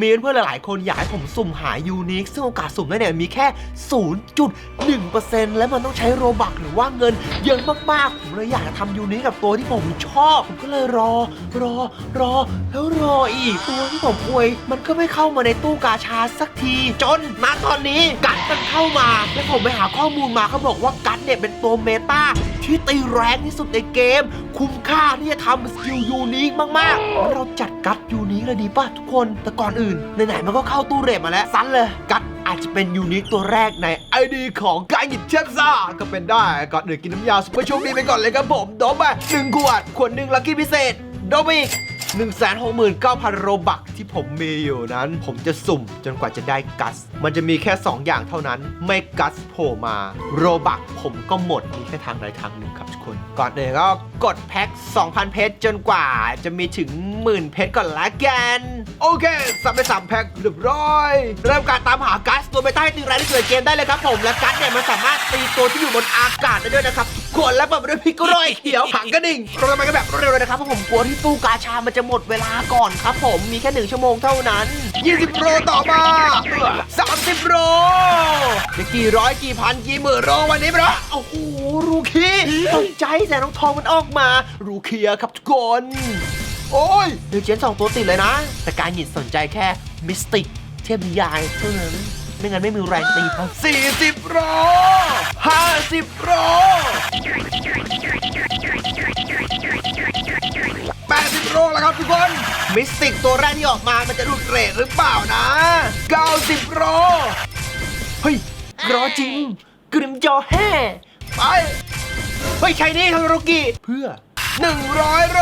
มีเพื่อนๆหลายๆ คนอยากให้ผมสุ่มหายูนิคซึ่งโอกาสสุ่มได้เนี่ยมีแค่ 0.1%และมันต้องใช้โรบักหรือว่าเงินเยอะมากๆ ผมเลยอยากจะทำยูนิคกับตัวที่ผมชอบ ผมก็เลยรอ รอ รอ แล้วรออีก ตัวที่ผมอวย มันก็ไม่เข้ามาในตู้กาชาสักที จนณตอนนี้กัดมันเข้ามา แล้วผมไปหาข้อมูลมาเขาบอกว่ากัดเนี่ยเป็นตัวเมตา ที่ตีแรงที่สุดในเกม คุ้มค่าที่จะทำสกิลยูนิคมากๆงั้นเราจัดกัดยูนิคเลยดีป่ะทุกคน แต่ก่อนอื่นไหนๆมันก็เข้าตู้เรทมาแล้วซันเลยกัดอาจจะเป็นยูนิคตัวแรกในไอดีของกายหยิบเชฟซ่าก็เป็นได้ก่อนอื่นกินน้ำยาซุปเปอร์โชคดีไปก่อนเลยครับผมโดมไปหนึ่งขวดขวดหนึ่งลัคกี้พิเศษโดมอีก 169,000 โรบักที่ผมมีอยู่นั้น ผมจะสุ่มจนกว่าจะได้กัส มันจะมีแค่ 2 อย่างเท่านั้น ไม่กัสโผล่มา โรบักผมก็หมด มีแค่ทางใดทางหนึ่งครับทุกคน ก่อนอื่นก็กดแพ็ค 2,000 เพชรจนกว่าจะมีถึงหมื่นเพชรก่อนละกัน โอเคสับไปสามแพ็คเรียบร้อย เริ่มการตามหากัสตัวเบต้าให้ตีแรงที่สุดเกมได้เลยครับผม และกัสเนี่ยมันสามารถตีตัวที่อยู่บนอากาศได้ด้วยนะครับ กคนและเปิดไปด้วยพิกโรยเขียวผังกระดิ่งเราจะไปกันแบบเร็วเลยนะครับเพราะผมกลัวที่ตู้กาชามันจะหมดเวลาก่อนครับผมมีแค่หนึ่งชั่วโมงเท่านั้น 20โรต่อมา30โรจะกี่ร้อยกี่พันกี่หมื่นโรวันนี้บรอโอ้โหรูคีตกใจแต่น้องทองมันออกมา รูเคียครับทุกคน โอ้ยเดี๋ยวเจนสองตัวติดเลยนะ แต่การหยินสนใจแค่มิสติกเทพนิยายเท่านั้น ไม่งั้นไม่มีแรงตีครับ40โร50โร80โรแล้วครับทุกคน มิสติกตัวแรกที่ออกมามันจะรุดเรทหรือเปล่านะ 90โรเฮ้ยรอจริง กริมจอแห่ไป เฮ้ยใช่นี่ทารุกิเพื่อ 100โร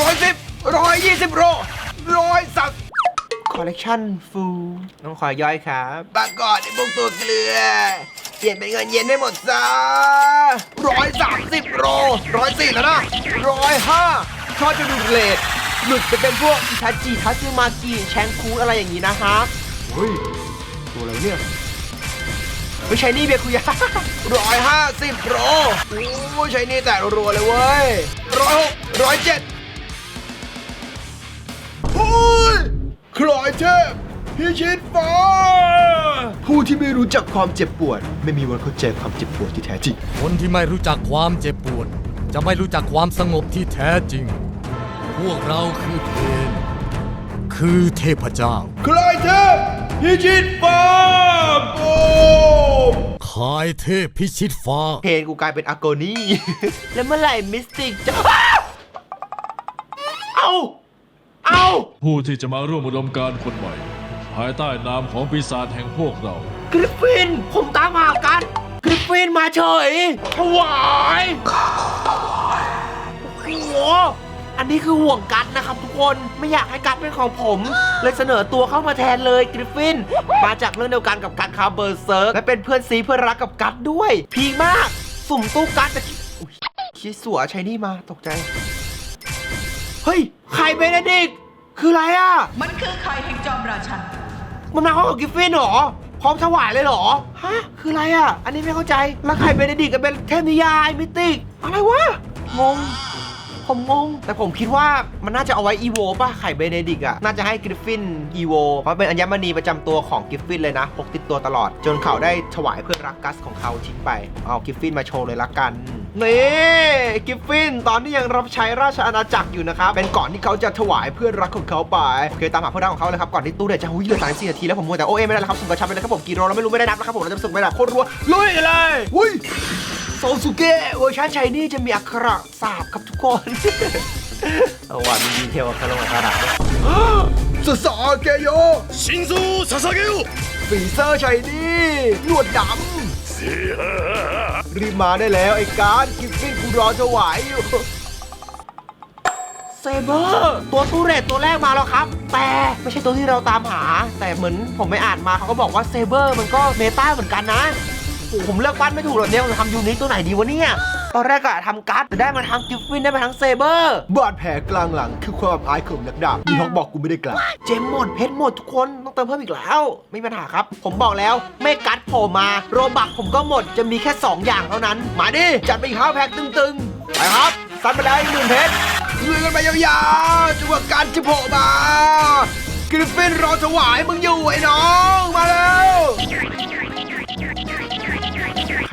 ร้อยสิบร้อยยี่สิบโรร้อยสัก คอลเลกชันฟูน้องขอย่อยครับบางก่อนไอ้พวกตัวเกลือ เปลี่ยนเป็นเงินเย็นได้หมดซะร้อยสามสิบโรร้อยสี่แล้วนะร้อยห้าชอบจะดูเลทหลุดไปเป็นพวกอิทาจิทัซึมากิแชงคูอะไรอย่างนี้นะครับเฮ้ย ตัวอะไรเนี่ยไม่ใช่นี่เบียร์คุยาร้อยห้าสิบโรโอ้ยใช้นี่แต่รัวๆเลยเว้ยร้อยหกร้อยเจ็ด เทพพิชิตฟ้า ผู้ที่ไม่รู้จักความเจ็บปวด ไม่มีวันเข้าใจความเจ็บปวดที่แท้จริง คนที่ไม่รู้จักความเจ็บปวด จะไม่รู้จักความสงบที่แท้จริง พวกเราคือเพนคือเทพเจ้าคลอยเทพพิชิตฟ้าโอ้ขายเทพพิชิตฟ้า เพลงกูกลายเป็นอาโกนี่ แล้วเมื่อไหร่มิสติกจะ ผู้ที่จะมาร่วมอุดมการณ์คนใหม่ ภายใต้นามของปีศาจแห่งพวกเรา กริฟฟิน ผมตามหากัน กริฟฟินมาเฉยถวายโอ้โหอันนี้คือห่วงกัดนะครับทุกคนไม่อยากให้กัดเป็นของผม เลยเสนอตัวเข้ามาแทนเลยกริฟฟิน มาจากเรื่องเดียวกันกับกัดคาเบอร์เซิร์กและเป็นเพื่อนซีเพื่อนรักกับกัดด้วยพีคมาก สุ่มตู้กัดแต่อุ๊ยคิดสัวใช้นี่มาตกใจ เฮ้ยไข่เบเนดิกต์ คืออะไรอะ มันคือไข่แห่งจอมราชัน มันมาเข้ากับกิฟฟินเหรอ พร้อมถวายเลยเหรอ ฮะ คืออะไรอะ อันนี้ไม่เข้าใจ แล้วใครเบเนดิกต์กับเป็นเทพนิยายมิติก อะไรวะ งง ผมงง แต่ผมคิดว่ามันน่าจะเอาไว้อีโวป่ะ ไข่เบเนดิกต์อะ น่าจะให้กริฟฟินอีโว เพราะเป็นอัญมณีประจำตัวของกริฟฟินเลยนะ พกติดตัวตลอด จนเขาได้ถวายเพื่อนรักกัสของเขาทิ้งไป เอากริฟฟินมาโชว์เลยละกัน นี่กิฟฟิน ตอนนี้ยังรับใช้ราชอาณาจักรอยู่นะครับ เป็นก่อนที่เขาจะถวายเพื่อนรักของเขาไปโอเคตามหาเพื่อนรักของเขาเลยครับ ก่อนที่ตู้เนี่ยจะหุ้ยเหลือสามสี่นาทีแล้วผมมัวแต่โอเอไม่ได้แล้วครับส่งกระชับไปเลยครับผมกี่รอเราไม่รู้ไม่ได้นับนะครับผมเราจะส่งไปแบบโคตรรัวลุยเลยหุ้ยโซสุเกะเวอร์ชันไชนี่จะมีอักขระสาบครับทุกคนเอาว่ามีดีเทลอักขระอักขระสสาเกโยชินโซสาเกโยฟีเซอร์ไชนี่หนวดดำ รีบมาได้แล้วไอ้การดกิฟฟินกูรอถวายอยู่ เซเบอร์ตัวตู้เรทตัวแรกมาแล้วครับ แต่ไม่ใช่ตัวที่เราตามหา แต่เหมือนผมไปอ่านมาเขาก็บอกว่าเซเบอร์มันก็เมตาเหมือนกันนะโอ้โหผมเลือกปั้นไม่ถูกหรอกเนี่ยผมจะทำยูนิคตัวไหนดีวะเนี่ย ตอนแรกก็ทำการ์ดแต่ได้มาทั้งกิฟฟินได้มาทั้งเซเบอร์ บาดแผลกลางหลังคือความอายของนักดาบมีฮอกบอกกูไม่ได้กล่าวเจมหมดเพชรหมดทุกคนต้องเติมเพิ่มอีกแล้ว ไม่มีปัญหาครับ ผมบอกแล้วไม่กัดโผล่มาโรบักผมก็หมดจะมีแค่ 2 อย่างเท่านั้น มาดิจัดไปอีกห้าแพ็คตึงๆ ไปครับซัดไปแล้วอีกหมื่นเพชรลุยกันไปยาวๆจนกว่าการจะโผล่มากริฟฟินรอถวายมึงอยู่ไอ้น้อง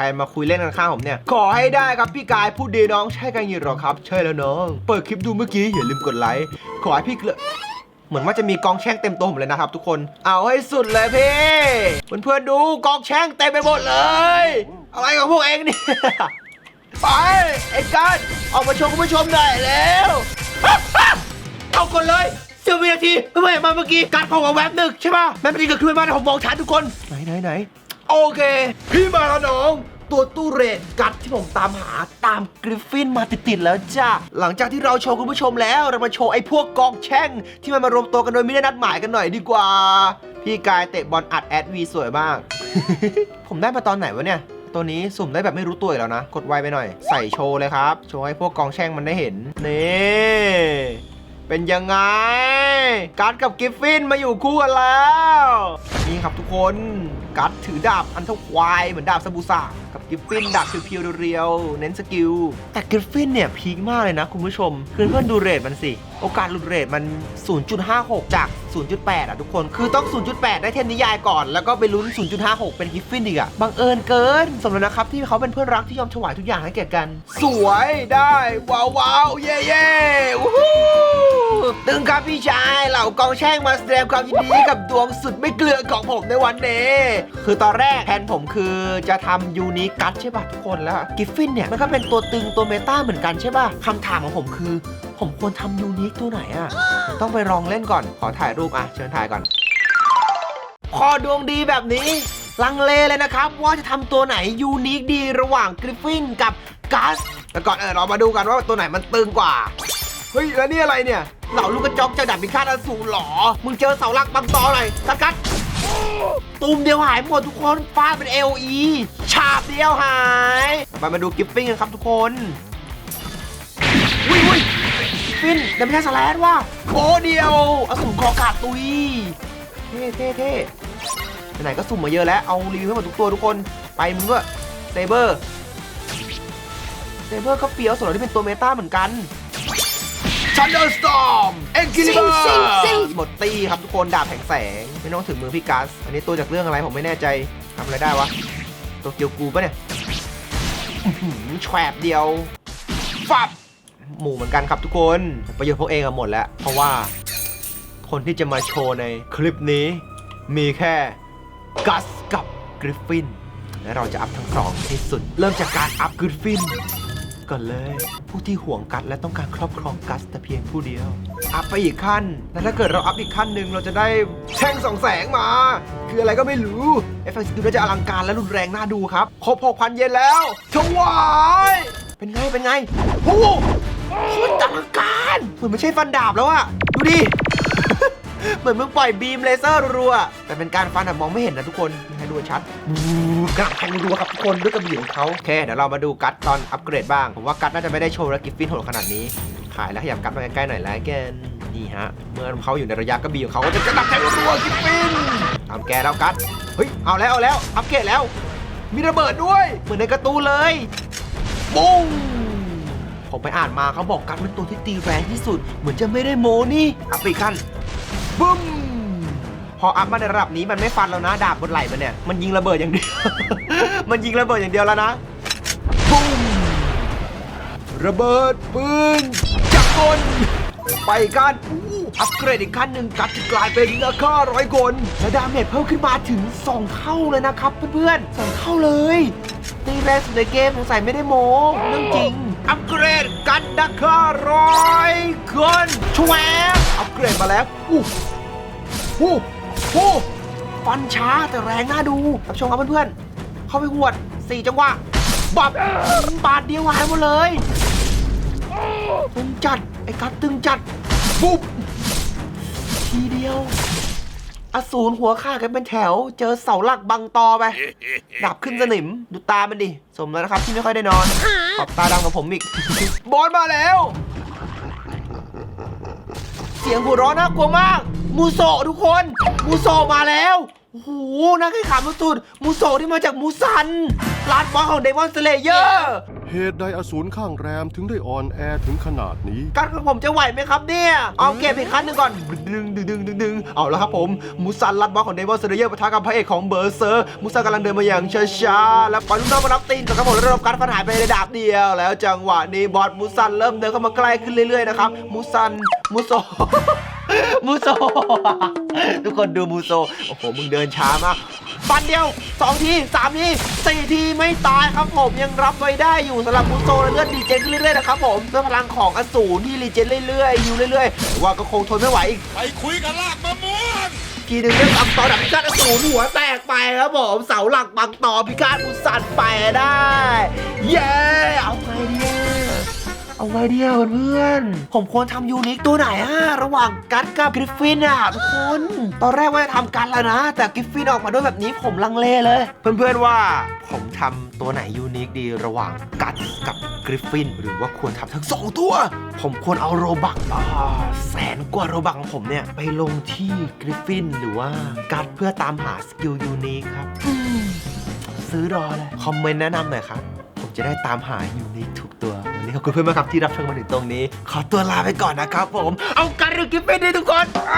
รมาคุยเล่นกันข้างผมเนี่ย ขอให้ได้ครับพี่กายพูดดีน้องใช่กันยี่หรอครับ ใช่แล้วน้อง เปิดคลิปดูเมื่อกี้อย่าลืมกดไลค์ขอให้พี่เกลือเหมือนว่าจะมีกองแช่งเต็มตัวผมเลยนะครับทุกคน เอาให้สุดเลยพี่เพื่อนๆดูกองแช่งเต็มไปหมดเลย อะไรของพวกเองเนี่ยไปไอ้การออกมาชว์คุณผู้ชมหน่อยแล้วเอาก่อนเลยเสี้ยววินาทีเมื่อเห็นมาเมื่อกี้การพอมาแวบหนึ่งใช่ป่ะแม่ไม่ดีเกิดขึ้นมาแต่ผมมองชัดทุกคนไหนไหนไหน โอเค พี่มาแล้วน้อง ตัวตู้เรดกัดที่ผมตามหาตามกริฟฟินมาติดๆแล้วจ้าหลังจากที่เราโชว์คุณผู้ชมแล้วเรามาโชว์ไอ้พวกกองแช่ง ที่มันมารวมตัวกันโดยไม่ได้นัดหมายกันหน่อยดีกว่า พี่กายเตะบอลอัดแอดวีสวยมาก ผมได้มาตอนไหนวะเนี่ยตัวนี้สุ่มได้แบบไม่รู้ตัวอีกแล้วนะ กดไวไปหน่อย ใส่โชว์เลยครับ โชว์ให้พวกกองแช่งมันได้เห็น นี่ เป็นยังไง การ์ดกับกิฟฟินมาอยู่คู่กันแล้ว นี่ครับทุกคน การ์ดถือดาบอันเท่าควายเหมือนดาบซาบูสะกับกิฟฟินดาบเพียวๆเรียวๆเน้นสกิล แต่กิฟฟินเนี่ยพีคมากเลยนะคุณผู้ชมเพื่อนๆดูเรทมันสิ โอกาสหลุดเรทมัน 0.56 จาก 0.8 อะทุกคน คือต้อง 0.8 ได้เทพนิยายก่อน แล้วก็ไปลุ้น 0.56 เป็นกิฟฟินอีกอะ บังเอิญเกิน สมแล้วนะครับที่เขาเป็นเพื่อนรักที่ยอมถวายทุกอย่างให้แก่กัน สวยได้ ว้าวว้าวเย่เย่วู้ ตึงครับพี่ชายเหล่ากองแช่งมาแสดงความยินดีกับดวงสุดไม่เกลือของผมในวันนี้คือตอนแรกแผนผมคือจะทำยูนิกัตใช่ป่ะทุกคนแล้วกิฟฟินเนี่ยมันก็เป็นตัวตึงตัวเมตาเหมือนกันใช่ป่ะคำถามของผมคือ ผมควรทำยูนิคตัวไหนอะต้องไปลองเล่นก่อนขอถ่ายรูปอะเชิญถ่ายก่อนพอดวงดีแบบนี้ ลังเลเลยนะครับ ว่าจะทำตัวไหนยูนิคดีระหว่างกริฟฟินกับกัสแต่ก่อนเออเรามาดูกันว่าตัวไหนมันตึงกว่า เฮ้ยแล้วนี่อะไรเนี่ยเหล่าลูกกระจอกจะดับพิฆาตอสูรเหรอ มึงเจอเสาหลักบางตอหน่อยกัดกัดตูมเดียวหายหมดทุกคนฟาดเป็น LE ฉาบเดียวหายไปมาดูกิฟฟินกันครับทุกคนอุ้ยอุ้ยฟินแต่ไม่ใช่สแลนว่ะโบเดียวอสุ่มคอขาดตุยเท่เท่เท่ไหนก็สุ่มมาเยอะแล้ว เอารีวิวให้หมดทุกตัวทุกคน ไปมึงด้วยเซเบอร์เซเบอร์ก็เฟี้ยวส่วนเราที่เป็นตัวเมตาเหมือนกัน ชันเดอร์สตอมเอ็กกิลิเบอร์หมดตีครับทุกคนดาบแผงแสง ไม่ต้องถึงมือพี่กัสอันนี้ตัวจากเรื่องอะไรผมไม่แน่ใจทำอะไรได้วะ ตัวเกียวกูปะเนี่ยอื้อหือแฉบเดียวฟับหมู่เหมือนกันครับทุกคนประโยชน์พวกเองอะหมดแล้ว เพราะว่าคนที่จะมาโชว์ในคลิปนี้ มีแค่กัสกับกริฟฟินและเราจะอัพทั้งสองที่สุด เริ่มจากการอัพกริฟฟิน ก่อนเลย ผู้ที่ห่วงกัสและต้องการครอบครองกัสแต่เพียงผู้เดียว อัพไปอีกขั้น และถ้าเกิดเราอัพอีกขั้นหนึ่งเราจะได้แท่งสองแสงมา คืออะไรก็ไม่รู้ เอฟเฟกต์สกิลน่าจะอลังการและรุนแรงน่าดูครับ ครบ 6,000 เยนแล้วถวาย เป็นไง เป็นไงโอ้โหโคตรอลังการเหมือนไม่ใช่ฟันดาบแล้วอะดูดิ เหมือนมึงปล่อยบีมเลเซอร์รัวๆแต่เป็นการฟันแบบมองไม่เห็นนะทุกคนให้ดูชัดบูกระแทงรัวครับทุกคนด้วยกระบี่ของเขาโอเคเดี๋ยวเรามาดูกัตตอนอัปเกรดบ้างผมว่ากัตน่าจะไม่ได้โชว์และกิฟฟินโหดขนาดนี้ ขายแล้วขยับกัตมาใกล้ๆหน่อยแล้วแกนนี่ฮะ เมื่อเขาอยู่ในระยะกระบี่ของเขาก็จะกระดับแทงรัวกิฟฟินตามแกแล้วกัตเฮ้ยเอาแล้วเอาแล้วอัปเกรดแล้ว มีระเบิดด้วย เหมือนในการ์ตูนเลยปุ้งผมไปอ่านมาเขาบอกกันเป็นตัวที่ตีแรงที่สุด เหมือนจะไม่ได้โมนี่อัปอีกขั้น บึ้มพออัพมาในระดับนี้มันไม่ฟันแล้วนะ ดาบบนไหล่มันเนี่ย มันยิงระเบิดอย่างเดียว มันยิงระเบิดอย่างเดียวแล้วนะปุ้มระเบิดปืนจักรกลไปกันอู้อัปเกรดอีกขั้นหนึ่งกัดจะกลายเป็นนักฆ่าร้อยกลและดาเมจเพิ่มขึ้นมาถึง 2 เท่าเลยนะครับเพื่อนๆสองเท่าเลย ตีแรงสุดในเกมสงสัยไม่ได้โม้เรื่องจริง อัปเกรดกันนักฆ่าร้อยคนชวบอัปเกรดมาแล้วอู้หู้หู้ฟันช้าแต่แรงน่าดูรับชมครับเพื่อนๆ เข้าไปหวด 4 จังหวะบับบาทเดียวหายหมดเลยตึงจัด ไอ้กัดตึงจัด ปุ๊บ ทีเดียว อสูรหัวฆ่ากันเป็นแถว เจอเสาหลักบังตอไป ดับขึ้นสนิม ดูตามันดิ สมแล้วนะครับที่ไม่ค่อยได้นอน ขอบตาดำกับผมอีก บอสมาแล้ว เสียงหัวเร้อนน่ากลัวมาก มูโซทุกคน มูโซมาแล้วโอ้โหน่าข่งขันสุดๆมูโซที่มาจากมูซัน ลาดบอสของเดมอนสเลเยอร์เหตุใดอสูรข้างแรมถึงได้อ่อนแอถึงขนาดนี้ การของผมจะไหวไหมครับเนี่ย เอาเก็บอีกครั้งหนึ่งก่อน ดึงดึงดึงดึงดึงเอาละครับผม มูซันลัดบอสของเดมอนสเลเยอร์ปะทะกับพระเอกของเบอร์เซอร์ มูซันกำลังเดินมาอย่างช้าๆ แล้วปล่อยลูกน้องมารับตีนก่อนครับผมแล้วระบบการฟันหายไปในดาบเดียว แล้วจังหวะนี้บอสมูซันเริ่มเดินเข้ามาใกล้ขึ้นเรื่อยๆนะครับ มูซัน มูโซมูโซ ทุกคนดูมูโซ โอ้โห มึงเดินช้ามาก ฟันเดียว 2 ที 3 ที 4 ทีไม่ตายครับผมยังรับไว้ได้อยู่สำหรับมูโซและเลือดดีเจนเรื่อยๆนะครับผมด้วยพลังของอสูรที่รีเจนเรื่อยๆอยู่เรื่อยๆ ว่าก็คงทนไม่ไหวอีกไปคุยกันลากมะม่วงทีหนึ่งเรื่องตำต่อดับพิฆาตอสูรหัวแตกไปครับผมเสาหลักปังต่อพิฆาตมุสันไปได้ เย้เอาไงเนี่ย เอาไงเดียวเพื่อนๆผมควรทำยูนิคตัวไหนอะระหว่างกัดกับกริฟฟินอะทุกคน ตอนแรกว่าจะทำกันแล้วนะ แต่กริฟฟินออกมาด้วยแบบนี้ผมลังเลเลย เพื่อนๆว่าผมทำตัวไหนยูนิคดีระหว่างกัดกับกริฟฟิน หรือว่าควรทำทั้งสองตัว ผมควรเอาโรบักอ่าแสนกว่าโรบักของผมเนี่ย ไปลงที่กริฟฟิน หรือว่ากัดเพื่อตามหาสกิลยูนิคครับอืมซื้อรอเลย คอมเมนต์แนะนำหน่อยครับ ผมจะได้ตามหายูนิคทุกตัววั นี้ขอบคุณเพื่อนมากครับที่รับชมมาถึงตรงนี้ ขอตัวลาไปก่อนนะครับผม เอาการหรือกริฟต์ไปดีทุกคนไป